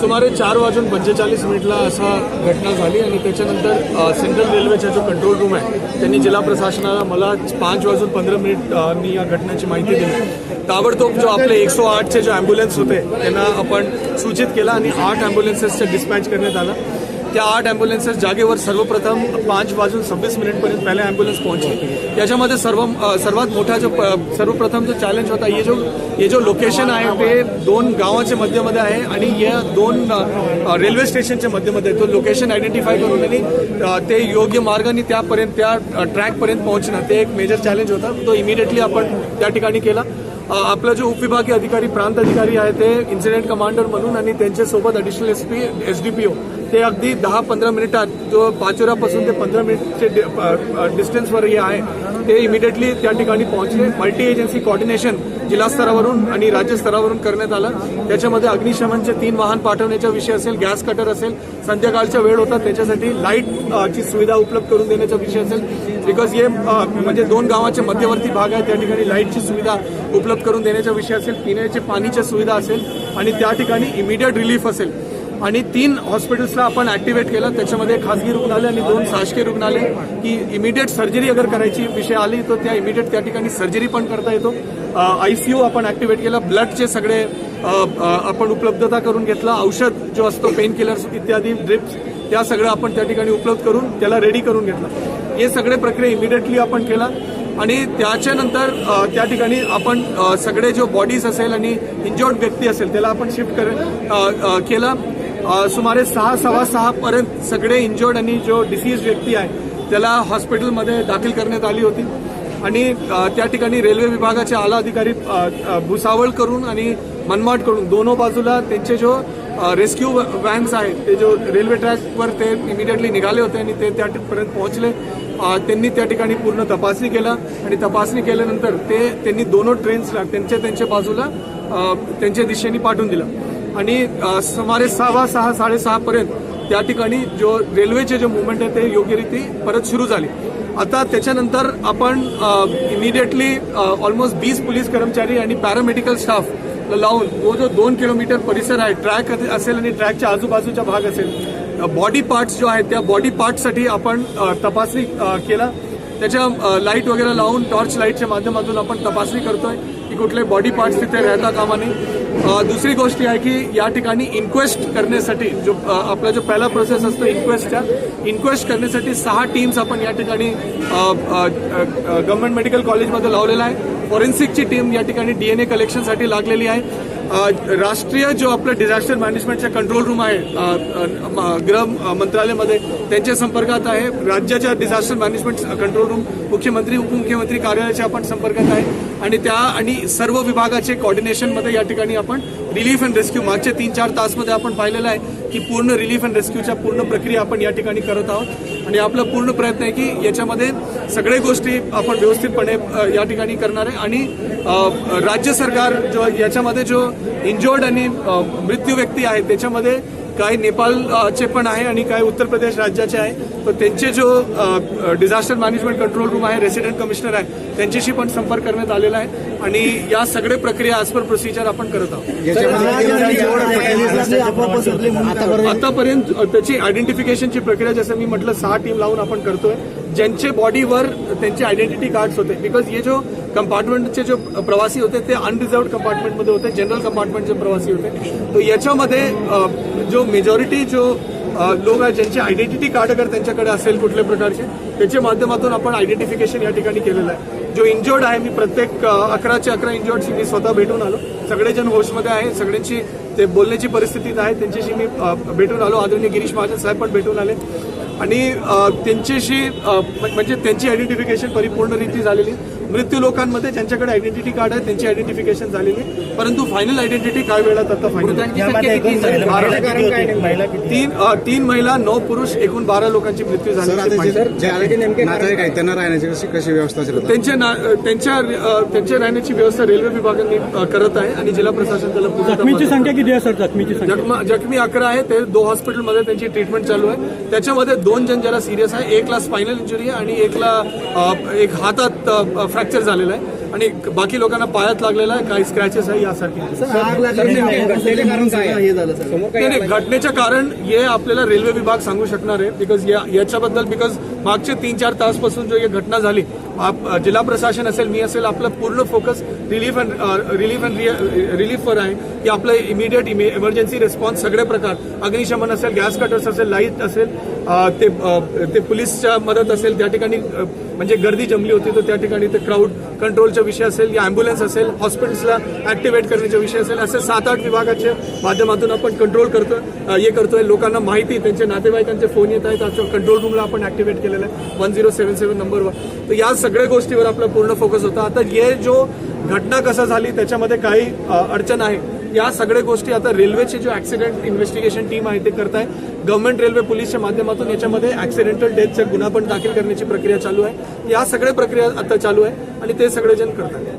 सुमारे चार वाजून पंचेचाळीस मिनिटला असा घटना झाली आणि त्याच्यानंतर सेंट्रल रेल्वेचा जो कंट्रोल रूम आहे त्यांनी जिल्हा प्रशासनाला मला पाच वाजून पंधरा मिनिटनी या घटनेची माहिती दिली. ताबडतोब जो आपले एकशे आठचे जो ॲम्ब्युलन्स होते त्यांना आपण सूचित केला आणि आठ ॲम्ब्युलन्सेसचं डिस्पॅच करण्यात आलं. त्या आठ ॲम्ब्युलन्सेस जागेवर सर्वप्रथम पाच वाजून सव्वीस मिनिटपर्यंत पहिल्या ॲम्ब्युलन्स पोहोचले. त्याच्यामध्ये सर्व सर्वात मोठा जो प- सर्वप्रथम जो चॅलेंज होता हे जो हे जो लोकेशन आहे ते दोन गावाच्या मध्यमध्ये आहे आणि या दोन रेल्वे स्टेशनच्या मध्यमध्ये तो लोकेशन आयडेंटिफाय करून आणि ते योग्य मार्गाने त्यापर्यंत त्या ट्रॅकपर्यंत पोहोचणं ते एक मेजर चॅलेंज होता. तो इमिडिएटली आपण त्या ठिकाणी केला. आपला जो उपविभागीय अधिकारी प्रांत अधिकारी आहे ते इन्सिडेंट कमांडर म्हणून आणि त्यांच्यासोबत additional S P S D P O ते अगदी दहा पंधरा मिनिटात जो पाचोऱ्यापासून ते पंधरा मिनिटचे डिस्टन्सवर हे आहे ते इमिडिएटली त्या ठिकाणी पोहोचले. मल्टी एजन्सी कॉर्डिनेशन जिल्हा स्तरावरून आणि राज्य स्तरावरून करण्यात आलं. त्याच्यामध्ये अग्निशमनचे तीन वाहन पाठवण्याचा विषय असेल गॅस कटर असेल संध्याकाळचा वेळ होता त्याच्यासाठी लाइट ची सुविधा उपलब्ध करून देण्याचा विषय असेल. बिकॉज हे म्हणजे दोन गावाचे मध्यवर्ती भाग आहे त्या ठिकाणी लाईटची सुविधा उपलब्ध करून देण्याचा विषय असेल पिण्याची पाणीच्या सुविधा असेल आणि त्या ठिकाणी इमिडिएट रिलीफ असेल. आणि तीन हॉस्पिटल्सला आपण ऍक्टिवेट केलं. त्याच्यामध्ये खासगी रुग्णालय आणि दोन शासकीय रुग्णालय की इमिडिएट सर्जरी अगर करायची विषय आली तर त्या इमिडिएट त्या ठिकाणी सर्जरी पण करता येतो. आयसीयू आपण ऍक्टिवेट केलं. ब्लडचे सगळे आपण उपलब्धता करून घेतला. औषध जो असतो पेन किलर्स इत्यादी ड्रिप्स त्या सगळं आपण त्या ठिकाणी उपलब्ध करून त्याला रेडी करून घेतलं. हे सगळे प्रक्रिया इमिडिएटली आपण केला आणि त्याच्यानंतर त्या ठिकाणी आपण सगळे जो बॉडीज असेल आणि इंजॉर्ड व्यक्ती असेल त्याला आपण शिफ्ट कर केलं. केला सुमारे सहा सव्वा सहापर्यंत सगळे इंजॉर्ड आणि जो डिसीज व्यक्ती आहे त्याला हॉस्पिटलमध्ये दाखल करण्यात आली होती. आणि त्या ठिकाणी रेल्वे विभागाचे आला अधिकारी भुसावळ करून आणि मनमाड करून दोनो बाजूला त्यांचे जो रेस्क्यू व्हॅन्स आहेत ते जो रेल्वे ट्रॅकवर ते इमिडिएटली निघाले होते आणि ते त्यापर्यंत पोहोचले. त्यांनी त्या ठिकाणी पूर्ण तपासणी केला आणि तपासणी केल्यानंतर ते त्यांनी दोनों ट्रेन्सला त्यांच्या त्यांच्या बाजूला त्यांच्या दिशेने पाठवून दिलं. आणि सुमारे सहा सहा साडेसहा पर्यंत त्या ठिकाणी जो रेल्वेचे जे मुवमेंट आहे ते योग्यरीती परत सुरू झाले. आता त्याच्यानंतर आपण इमिडिएटली ऑलमोस्ट वीस पोलीस कर्मचारी आणि पॅरामेडिकल स्टाफ लावून तो जो दोन किलोमीटर परिसर आहे ट्रॅक असेल आणि ट्रॅकच्या आजूबाजूचा भाग असेल बॉडी पार्ट्स जो आहेत त्या बॉडी पार्टसाठी आपण तपासणी केला. त्याच्या लाइट वगैरे लावून टॉर्च लाईटच्या माध्यमातून आपण तपासणी करतोय की कुठले बॉडी पार्ट्स तिथे राहता कामा नये दुसरी गोष्ट आहे की या ठिकाणी इन्क्वेस्ट करण्यासाठी जो आपला जो पहिला प्रोसेस असतो इन्क्वेस्टच्या इन्क्वेस्ट करण्यासाठी सहा टीम्स आपण या ठिकाणी गव्हर्नमेंट मेडिकल कॉलेजमध्ये लावलेला आहे. फॉरेन्सिकची टीम या ठिकाणी डीएनए कलेक्शनसाठी लागलेली आहे. राष्ट्रीय जो आपलं डिझास्टर मॅनेजमेंटचा कंट्रोल रूम आहे गृह मंत्रालयामध्ये त्यांच्या संपर्कात आहे. राज्याच्या डिझास्टर मॅनेजमेंट कंट्रोल रूम मुख्यमंत्री उपमुख्यमंत्री कार्यालयाच्या आपण संपर्कात आहे. आणि त्या आणि सर्व विभागाचे कॉर्डिनेशनमध्ये या ठिकाणी आपण रिलीफ अँड रेस्क्यू मागच्या तीन चार तासमध्ये आपण पाहिलेलं आहे की पूर्ण रिलीफ अँड रेस्क्यूच्या पूर्ण प्रक्रिया आपण या ठिकाणी करत आहोत. आणि आपला पूर्ण प्रयत्न आहे की याच्यामध्ये सगळे गोष्टी आपण व्यवस्थितपणे या ठिकाणी करणार आहे. आणि राज्य सरकार जो याच्यामध्ये जो इंजोर्ड आणि मृत्यू व्यक्ती आहेत त्याच्यामध्ये काही नेपाळचे पण आहे आणि काही उत्तर प्रदेश राज्याचे आहे तर त्यांचे जो डिझास्टर मॅनेजमेंट कंट्रोल रूम आहे रेसिडेंट कमिशनर आहे त्यांच्याशी पण संपर्क करण्यात आलेला आहे आणि या सगळे प्रक्रिया ॲज पर प्रोसिजर आपण करत आहोत. आतापर्यंत त्याची आयडेंटिफिकेशनची प्रक्रिया जसं मी म्हटलं सहा टीम लावून आपण करतोय ज्यांचे बॉडीवर त्यांचे आयडेंटिटी कार्ड्स होते. बिकॉज हे जो कंपार्टमेंटचे जो प्रवासी होते ते अनरिझर्व कंपार्टमेंटमध्ये होते जनरल कंपार्टमेंटचे प्रवासी होते. तर याच्यामध्ये जो मेजॉरिटी जो लोक आहेत ज्यांची आयडेंटिटी कार्ड अगर त्यांच्याकडे असेल कुठल्या प्रकारचे त्याच्या माध्यमातून आपण आयडेंटिफिकेशन या ठिकाणी केलेलं आहे. जो इंजर्ड आहे मी प्रत्येक अकराचे अकरा इंजर्डशी मी स्वतः भेटून आलो. सगळेजण होशमध्ये आहे सगळ्यांची ते बोलण्याची परिस्थितीत आहे त्यांच्याशी मी भेटून आलो. आदरणीय गिरीश महाजन साहेब पण भेटून आले. आणि त्यांच्याशी म्हणजे त्यांची आयडेंटिफिकेशन परिपूर्ण रीती झालेली. मृत्यू लोकांमध्ये ज्यांच्याकडे आयडेंटिटी कार्ड आहे त्यांची आयडेंटिफिकेशन झालेली परंतु फायनल आयडेंटिटी काय वेळात आता फायनल तीन तीन महिला नऊ पुरुष एकूण बारा लोकांची मृत्यू झाली त्यांना राहण्याची कशी कशी व्यवस्था? त्यांच्या त्यांच्या त्यांच्या राहण्याची व्यवस्था रेल्वे विभागाने करत आहे आणि जिल्हा प्रशासन त्याला जखमीची संख्या किती आहे सर? जखमीची संख्या. जखमा जखमी अकरा आहे ते दो हॉस्पिटलमध्ये त्यांची ट्रीटमेंट चालू आहे. त्याच्यामध्ये दोन जण ज्याला सिरियस आहे एकला स्पायनल इंजुरी आहे आणि एकला एक हातात फ्रॅक्चर झालेला आहे. आणि बाकी लोकांना पायात लागलेला आहे काही स्क्रॅचेस आहे यासारखे. नाही नाही घटनेचं कारण हे आपल्याला रेल्वे विभाग सांगू शकणार आहे बिकॉज याच्याबद्दल बिकॉज मागचे तीन चार तासपासून जो ही घटना झाली जिल्हा प्रशासन असेल मी असेल आपलं पूर्ण focus relief and relief and रिलीफवर आहे की आपलं इमिडिएट इमर्जन्सी रिस्पॉन्स सगळे प्रकार अग्निशमन असेल गॅस कटर्स असेल लाइट असेल ते ते पोलीसच्या मदत असेल त्या ठिकाणी म्हणजे गर्दी जमली होती तर त्या ठिकाणी ते क्राऊड कंट्रोलचा विषय असेल या अँब्युलन्स असेल हॉस्पिटल्सला ॲक्टिवेट करण्याचा विषय असेल असे सात आठ विभागाच्या माध्यमातून आपण कंट्रोल करतो हे करतोय. लोकांना माहिती त्यांच्या नातेवाईकांचे फोन येत आहेत कंट्रोल रूमला आपण ऍक्टिव्हेट केलेलं आहे वन झिरो सेव्हन सेव्हन नंबरवर तर या सगळ्या गोष्टीवर आपला पूर्ण फोकस होता. आता हे जो घटना कसा झाली त्याच्यामध्ये काही अडचण आहे. या सगळ्या गोष्टी आता रेल्वेचे जो ऍक्सिडेंट इन्व्हेस्टिगेशन टीम आहे ते करत आहे गव्हर्नमेंट रेल्वे पोलीसच्या माध्यमातून याच्यामध्ये ऍक्सिडेंटल डेथचा गुन्हा पण दाखल करण्याची प्रक्रिया चालू आहे. या सगळ्या प्रक्रिया आता चालू आहे आणि ते सगळेजण करतात.